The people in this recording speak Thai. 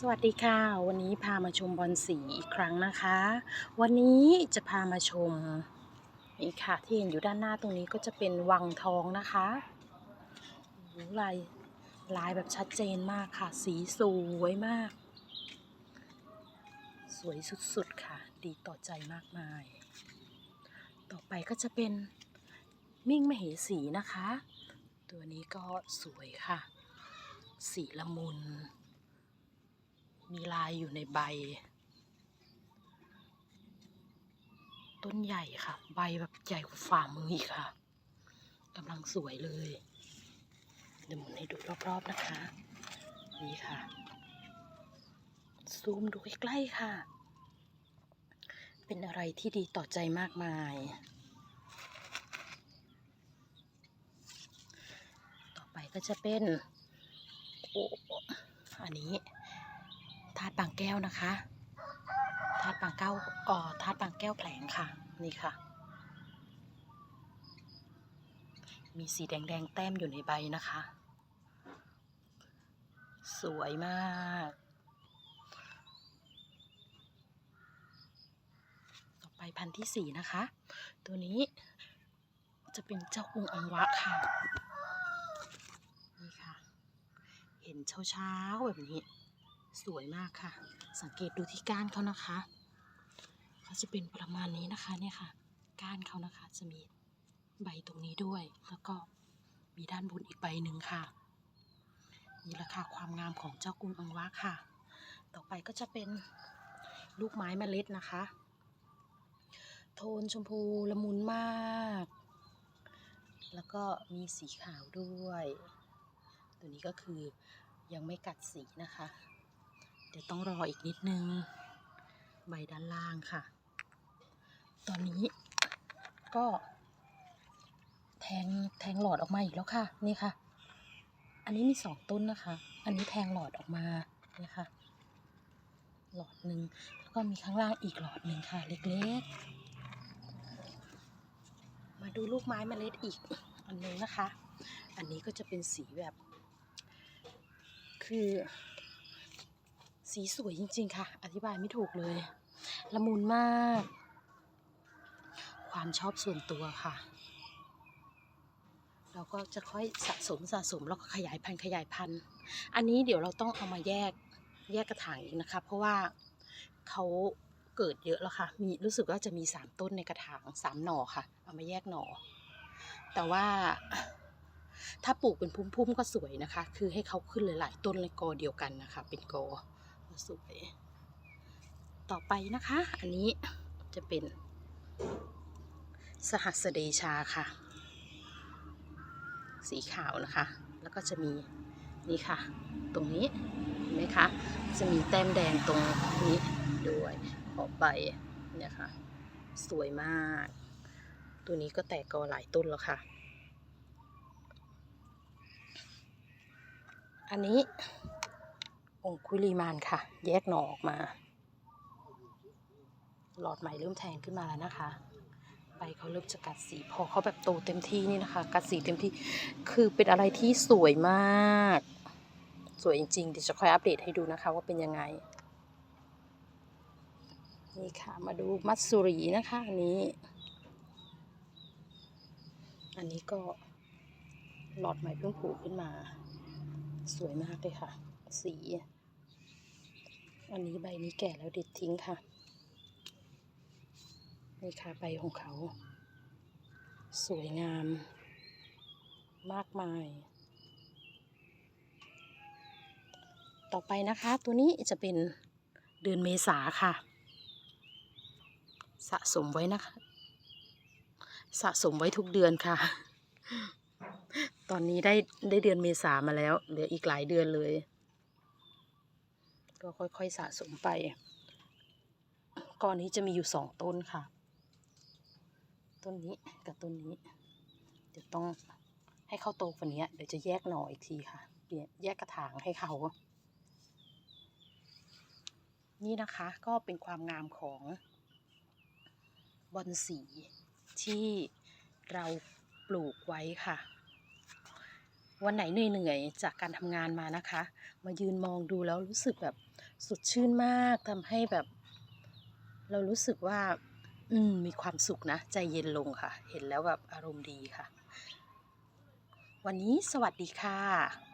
สวัสดีค่ะ วันนี้พามาชมบอลสีอีกครั้งนะคะ วันนี้จะพามาชมนี่ค่ะที่เห็นอยู่ด้านหน้าตรงนี้ก็จะเป็นวังทองนะคะลายลายแบบชัดเจนมากค่ะ สีสวยมาก สวยสุดๆค่ะ ดีต่อใจมากมาย ต่อไปก็จะเป็นมิ่งมเหสีนะคะ ตัวนี้ก็สวยค่ะ สีละมุน มีลายอยู่ในใบ ต้นใหญ่ค่ะ ใบแบบใหญ่กว่าฝ่ามืออีกค่ะกำลังสวยเลย เดี๋ยวหมุนให้ดูรอบๆนะคะ นี่ค่ะ ซูมดูใกล้ๆค่ะ เป็นอะไรที่ดีต่อใจมากมาย ต่อไปก็จะเป็น โอ้อันนี้ ธาตุบางแก้วนะคะธาตุบางแก้วอ๋อธาตุบางแก้วแผลงค่ะ นี่ค่ะ มีสีแดงๆแต้มอยู่ในใบนะคะ สวยมากต่อไปพันที่สี่นะคะ ตัวนี้จะเป็นเจ้าองค์อังวะค่ะ นี่ค่ะ เห็นเช้าๆแบบนี้ สวยมากค่ะ สังเกตดูที่ก้านเขานะคะ เขาจะเป็นประมาณนี้นะคะเนี่ยค่ะ ก้านเขานะคะจะมีใบตรงนี้ด้วย แล้วก็มีด้านบนอีกใบหนึ่งค่ะ นี่แหละค่ะความงามของเจ้ากุ้งอังวะค่ะ ต่อไปก็จะเป็นลูกไม้เมล็ดนะคะ โทนชมพูละมุนมาก แล้วก็มีสีขาวด้วย ตัวนี้ก็คือยังไม่กัดสีนะคะ เดี๋ยวต้องรออีกนิดนึง ใบด้านล่างค่ะ ตอนนี้ก็แทงแทงหลอดออกมาอีกแล้วค่ะ นี่ค่ะ อันนี้มีสองต้นนะคะ อันนี้แทงหลอดออกมาเนี่ยค่ะ หลอดหนึ่งแล้วก็มีข้างล่างอีกหลอดหนึ่งค่ะ เล็กๆ มาดูลูกไม้เมล็ดอีกอันหนึงนะคะ อันนี้ก็จะเป็นสีแบบ คือ สีสวยจริง ๆ ค่ะ อธิบายไม่ถูกเลย ละมุนมาก ความชอบส่วนตัวค่ะ เราก็จะค่อยสะสมสะสมแล้วก็ขยายพันธุ์ขยายพันธุ์ อันนี้เดี๋ยวเราต้องเอามาแยกแยกกระถางอีกนะคะ เพราะว่าเขาเกิดเยอะแล้วค่ะ มีรู้สึกว่าจะมีสามต้นในกระถางสามหน่อค่ะ เอามาแยกหน่อ แต่ว่าถ้าปลูกเป็นพุ่มๆก็สวยนะคะ คือให้เขาขึ้นหลายๆต้นในกอเดียวกันนะคะ เป็นกอ สวย ต่อไปนะคะ อันนี้จะเป็น สหัสเดชาค่ะ สีขาวนะคะ แล้วก็จะมีนี่ค่ะ ตรงนี้เห็นไหมคะ จะมีแต้มแดงตรงนี้ด้วยออกไปเนี่ยค่ะ สวยมาก ตัวนี้ก็แตกกอหลายต้นแล้วค่ะ อันนี้ องคุลีมานค่ะ แยกหน่อออกมา หลอดใหม่เริ่มแทงขึ้นมาแล้วนะคะ ใบเขาเริ่มจะกัดสีพอเขาแบบโตเต็มที่นี่นะคะ กัดสีเต็มที่ คือเป็นอะไรที่สวยมาก สวยจริงๆเดี๋ยวจะค่อยอัปเดตให้ดูนะคะ ว่าเป็นยังไง นี่ค่ะ มาดูมัตสุรีนะคะอันนี้ อันนี้ก็หลอดใหม่เพิ่งผูกขึ้นมา สวยมากเลยค่ะ สี อันนี้ใบนี้แก่แล้วเด็ดทิ้งค่ะ นี่ค่ะใบของเขา สวยงาม มากมาย ต่อไปนะคะตัวนี้จะเป็นเดือนเมษาค่ะ สะสมไว้นะคะ สะสมไว้ทุกเดือนค่ะ ตอนนี้ได้ได้เดือนเมษามาแล้ว เหลืออีกหลายเดือนเลย ก็ค่อยๆสะสมไปก้อนนี้จะมีอยู่สองต้นค่ะ ต้นนี้กับต้นนี้ เดี๋ยวต้องให้เข้าโตกว่านี้เดี๋ยวจะแยกหน่ออีกทีค่ะเปลี่ยนแยกกระถางให้เขา นี่นะคะก็เป็นความงามของบอนสีที่เราปลูกไว้ค่ะ วันไหนเหนื่อยๆจากการทำงานมานะคะ มายืนมองดูแล้วรู้สึกแบบ สดชื่นมากทำให้แบบ เรารู้สึกว่า อืม มีความสุขนะ ใจเย็นลงค่ะ เห็นแล้วแบบอารมณ์ดีค่ะ วันนี้สวัสดีค่ะ